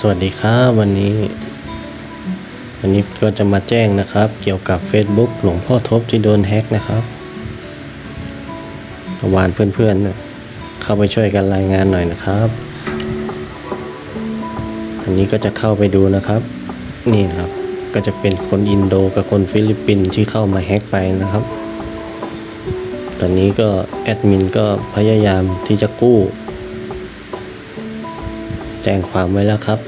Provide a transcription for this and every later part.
สวัสดีครับวันนี้วันนี้ก็จะมาแจ้งนะครับ เกี่ยวกับ Facebook หลวงพ่อทบที่โดนแฮ็กนะครับวานเพื่อนๆเนี่ยเข้าไปช่วยกันรายงานหน่อยนะครับ อันนี้ก็จะเข้าไปดูนะครับ นี่นะครับก็จะเป็นคนอินโดกับคนฟิลิปปินส์ที่เข้ามาแฮ็กไปนะครับ ตอนนี้ก็แอดมินก็พยายามที่จะกู้ แจ้งความไว้แล้วครับ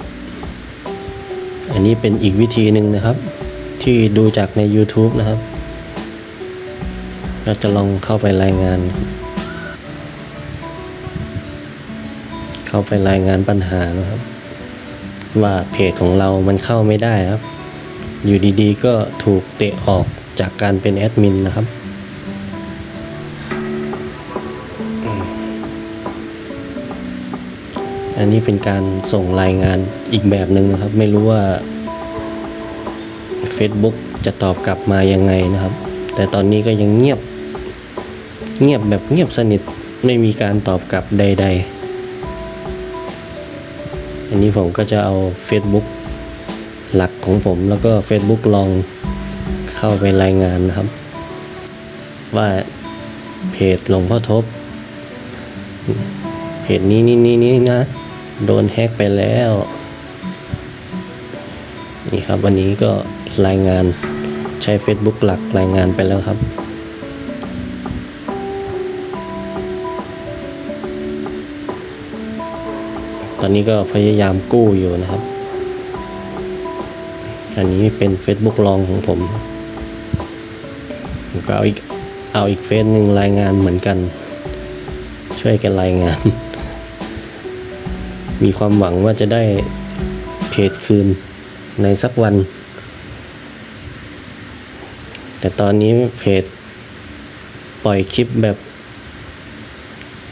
อันนี้เป็นอีกวิธีหนึ่งนะครับ ที่ดูจากใน YouTube นะครับ เราจะลองเข้าไปรายงาน เข้าไปรายงานปัญหานะครับ ว่าเพจของเรามันเข้าไม่ได้ครับ อยู่ดีๆก็ถูกเตะออกจากการเป็นแอดมินนะครับ อันนี้เป็นการส่งรายงานอีกแบบหนึ่งนะครับ ไม่รู้ว่า Facebook จะตอบกลับมายังไงนะครับ แต่ตอนนี้ก็ยังเงียบ เงียบแบบเงียบสนิทไม่มีการตอบกลับใด ๆ อันนี้ผมก็จะเอา Facebook หลักของผมแล้วก็ Facebook ลองเข้าไปรายงานนะครับ ว่าเพจหลวงพ่อทบ เพจนี้นี่นี่นี่นะ โดนแฮ็กไปแล้ว นี่ครับวันนี้ก็รายงานใช้ Facebook หลักรายงานไปแล้วครับตอนนี้ก็พยายามกู้อยู่นะครับ อันนี้เป็น Facebook ลองของผม ผมก็เอาอีกเอาอีกเฟซหนึ่งรายงานเหมือนกัน ช่วยกันรายงาน มีความหวังว่าจะได้เพจคืนในสักวัน แต่ตอนนี้เพจปล่อยคลิปแบบ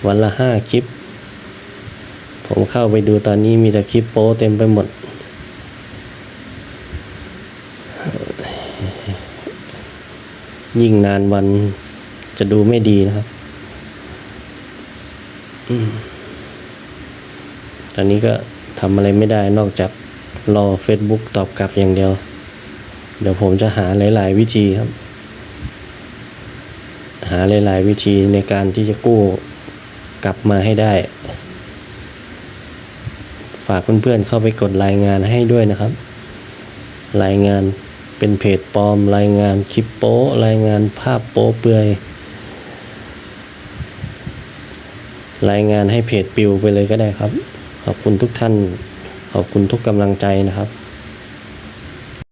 วันละห้าคลิป ผมเข้าไปดูตอนนี้มีแต่คลิปโป้เต็มไปหมด ยิ่งนานวันจะดูไม่ดีนะครับ ตอนนี้ก็ทำอะไรไม่ได้นอกจากรอ Facebook ตอบกลับอย่างเดียว เดี๋ยวผมจะหาหลาย ๆ วิธีครับ หาหลาย ๆ วิธีในการที่จะกู้กลับมาให้ได้ ฝากเพื่อน ๆ เข้าไปกดรายงานให้ด้วยนะครับ รายงานเป็นเพจปลอม รายงานคลิปโป๊รายงานภาพโป๊เปลือยรายงานให้เพจปิวไปเลยก็ได้ครับ ขอบคุณทุกท่าน ขอบคุณทุกกำลังใจนะครับ